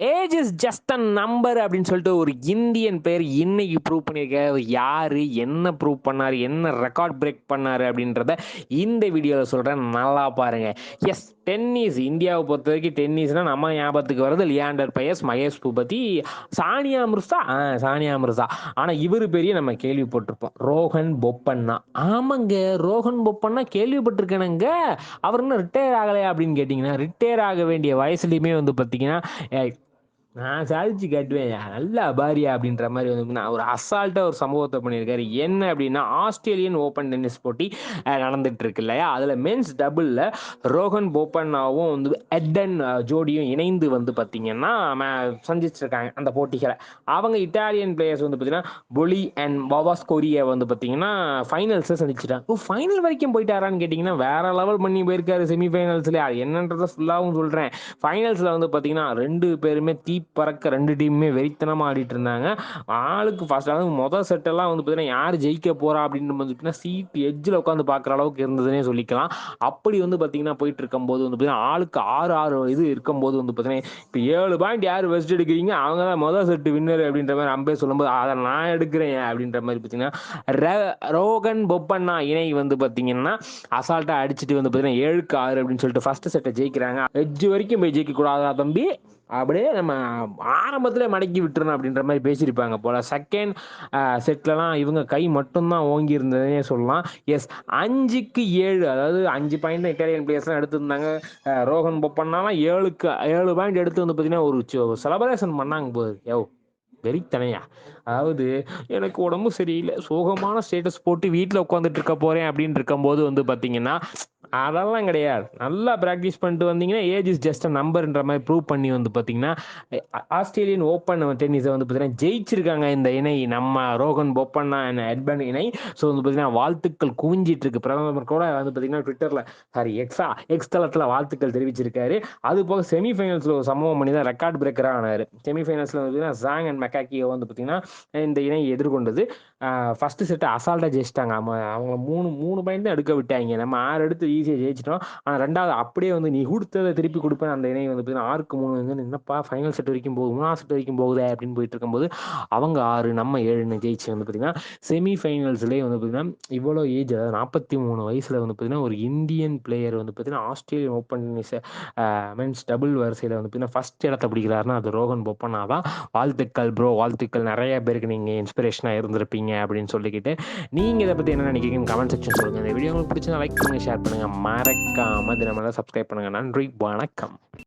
Age is just a number அப்படின்னு சொல்லிட்டு ஒரு இந்தியன் பேர் இன்னைக்கு ப்ரூவ் பண்ணியிருக்காரு யார் என்ன ப்ரூவ் பண்ணார் என்ன ரெக்கார்ட் பிரேக் பண்ணார் அப்படின்றத இந்த வீடியோவில் சொல்கிறேன் நல்லா பாருங்கள் எஸ் டென்னிஸ் இந்தியாவை பொறுத்த வரைக்கும் டென்னிஸ்னால் நம்ம ஞாபகத்துக்கு வர்றது லியாண்டர் பயஸ் மகேஷ் பூபதி சானியா மிர்சா. ஆ சானியா மிர்சா. ஆனால் இவர் பெரிய நம்ம கேள்விப்பட்டிருப்போம். ரோஹன் பொப்பண்ணா. ஆமாங்க ரோஹன் பொப்பண்ணா கேள்விப்பட்டிருக்கேனுங்க. அவர் இன்னும் ரிட்டையர் ஆகலையா அப்படின்னு கேட்டிங்கன்னா ரிட்டையர் ஆக வேண்டிய வயசுலையுமே வந்து பார்த்தீங்கன்னா நான் சாதிச்சு காட்டுவேன். நல்ல அபாரியா அப்படின்ற மாதிரி வந்து நான் ஒரு அசால்ட்டாக ஒரு சம்பவத்தை பண்ணியிருக்காரு. என்ன அப்படின்னா ஆஸ்திரேலியன் ஓப்பன் டென்னிஸ் போட்டி நடந்துட்டு இருக்கு இல்லையா? அதில் மென்ஸ் டபுளில் ரோஹன் போப்பண்ணாவும் வந்து எட்டன் ஜோடியும் இணைந்து வந்து பார்த்தீங்கன்னா சந்திச்சிருக்காங்க அந்த போட்டிகளை. அவங்க இட்டாலியன் பிளேயர்ஸ் வந்து பார்த்தீங்கன்னா பொலி அண்ட் பவாஸ் கொரியா வந்து பார்த்தீங்கன்னா ஃபைனல்ஸை சந்திச்சிட்டாங்க. ஓ ஃபைனல் வரைக்கும் போயிட்டாரான்னு கேட்டிங்கன்னா வேற லெவல் பண்ணி போயிருக்காரு செமிஃபைனல்ஸில் அது என்னன்றதை ஃபுல்லாகவும் சொல்கிறேன் ஃபைனல்ஸில் வந்து பார்த்தீங்கன்னா ரெண்டு பேருமே தீ பறக்க ரெண்டு டீமுமே வெறித்தனமாக ஆடிட்டு இருந்தாங்க ஆளுக்கு ஃபர்ஸ்ட் அதாவது மொதல் செட்டெல்லாம் வந்து பார்த்தீங்கன்னா யார் ஜெயிக்க போறா அப்படின்னு வந்து பார்த்தீங்கன்னா சீட் எஜ்ஜில் உட்காந்து பார்க்குற அளவுக்கு இருந்ததுன்னே சொல்லிக்கலாம். அப்படி வந்து பார்த்தீங்கன்னா போயிட்டு இருக்கும்போது வந்து பார்த்தீங்கன்னா ஆளுக்கு ஆறு ஆறு இது இருக்கும்போது வந்து பார்த்தீங்கன்னா இப்போ ஏழு பாயிண்ட் யார் வெஸ்ட் எடுக்கிறீங்க? அவங்க தான் மொதல் செட்டு வின்னர் அப்படின்ற மாதிரி அம்பே சொல்லும்போது அதை நான் எடுக்கிறேன் அப்படின்ற மாதிரி பார்த்தீங்கன்னா ரோகன் பொப்பண்ணா இணை வந்து பார்த்தீங்கன்னா அசால்ட்டாக அடிச்சுட்டு வந்து பார்த்தீங்கன்னா ஏழுக்கு ஆறு அப்படின்னு சொல்லிட்டு ஃபர்ஸ்ட் செட்டை ஜெயிக்கிறாங்க. எஜ்ஜு வரைக்கும் போய் ஜெயிக்கக்கூடாதா தம்பி? அப்படியே நம்ம ஆரம்பத்தில் மடக்கி விட்டுறணும் அப்படின்ற மாதிரி பேசியிருப்பாங்க போல. செகண்ட் செட்லலாம் இவங்க கை மட்டும்தான் ஓங்கி இருந்ததுன்னே சொல்லலாம். எஸ் அஞ்சுக்கு ஏழு அதாவது அஞ்சு பாயிண்ட் தான் இட்டாலியன் பிளேயர்ஸ்லாம் எடுத்திருந்தாங்க. ரோஹன் பொப்பண்ணாலாம் ஏழுக்கு ஏழு பாயிண்ட் எடுத்து வந்து பார்த்தீங்கன்னா ஒரு செலப்ரேஷன் பண்ணாங்க போது யோ வெறித்தனையா. அதாவது எனக்கு உடம்பு சரியில்லை சோகமான ஸ்டேட்டஸ் போட்டு வீட்டில் உட்காந்துட்டு இருக்க போகிறேன் அப்படின்னு இருக்கும்போது வந்து பார்த்தீங்கன்னா அதெல்லாம் கிடையாது. நல்லா ப்ராக்டிஸ் பண்ணிட்டு வந்தீங்கன்னா ஏஜ் இஸ் ஜஸ்ட் அ நம்பர்ன்ற மாதிரி ப்ரூவ் பண்ணி வந்து பார்த்தீங்கன்னா ஆஸ்திரேலியன் ஓப்பன் டென்னிஸை வந்து பார்த்தீங்கன்னா ஜெயிச்சிருக்காங்க இந்த இணை. நம்ம ரோகன் போப்பண்ணா என்ன எட்பன் இணை. ஸோ வந்து பார்த்தீங்கன்னா வாழ்த்துக்கள் குவிஞ்சிட்டு இருக்கு பிரதமர் கூட வந்து பார்த்தீங்கன்னா ட்விட்டரில் சாரி எக்ஸா எக்ஸ் தளத்தில் வாழ்த்துக்கள் தெரிவிச்சிருக்காரு. அது போக செமிஃபைனல்ஸில் ஒரு சம்பவம் பண்ணி தான் ரெக்கார்ட் பிரேக்கராக ஆனார். செமிஃபைனல்ஸில் வந்து பார்த்தீங்கன்னா ஜாங் அண்ட் மெக்காக்கியோ வந்து பார்த்தீங்கன்னா இந்த இணை எதிர்கொண்டது. ஃபர்ஸ்ட் செட்டை அசால்ட்டாக ஜெயிச்சிட்டாங்க. அவங்க அவங்க மூணு மூணு பாயிண்ட் தான் எடுக்க விட்டாங்க. நம்ம ஆறு எடுத்து ஈஸியாக ஜெயிச்சிட்டோம். ஆனால் ரெண்டாவது அப்படியே வந்து நீ கொடுத்ததை திருப்பி கொடுப்பேன். அந்த இணை வந்து பார்த்தீங்கன்னா ஆறுக்கு மூணு வந்து என்னப்பா ஃபைனல் செட் வரைக்கும் போகுது மூணாவது செட் வரைக்கும் போகுதே அப்படின்னு போயிட்டு இருக்கும்போது அவங்க ஆறு நம்ம ஏழுன்னு ஜெயிச்சு வந்து பார்த்தீங்கன்னா செமி ஃபைனல்ஸ்லேயே வந்து பார்த்தீங்கன்னா இவ்வளோ ஏஜ் அதாவது நாற்பத்தி மூணு வயசில் வந்து பார்த்தீங்கன்னா ஒரு இந்தியன் பிளேயர் வந்து பார்த்தீங்கன்னா Australian open tennis men's double வரிசையில் வந்து பார்த்தீங்கன்னா ஃபஸ்ட் இடத்த பிடிக்கிறாருன்னா அது ரோகன் பொப்பனா தான். வாழ்த்துக்கள் ப்ரோ வாழ்த்துக்கள். நிறைய பேருக்கு நீங்கள் இன்ஸ்பிரேஷனாக இருந்திருப்பீங்க அப்படின்னு சொல்லிக்கிட்டு நீங்கள் இதை பற்றி என்ன நினைக்கிறீங்க கமெண்ட் செக்ஷன் சொல்லுங்கள் இந்த வீடியோ உங்களுக்கு பிடிச்சா லைக் பண்ணுங்கள் ஷேர் பண்ணுங்கள் மறக்காமல் தினமெல்லாம் சப்ஸ்கிரைப் பண்ணுங்க. நன்றி வணக்கம்.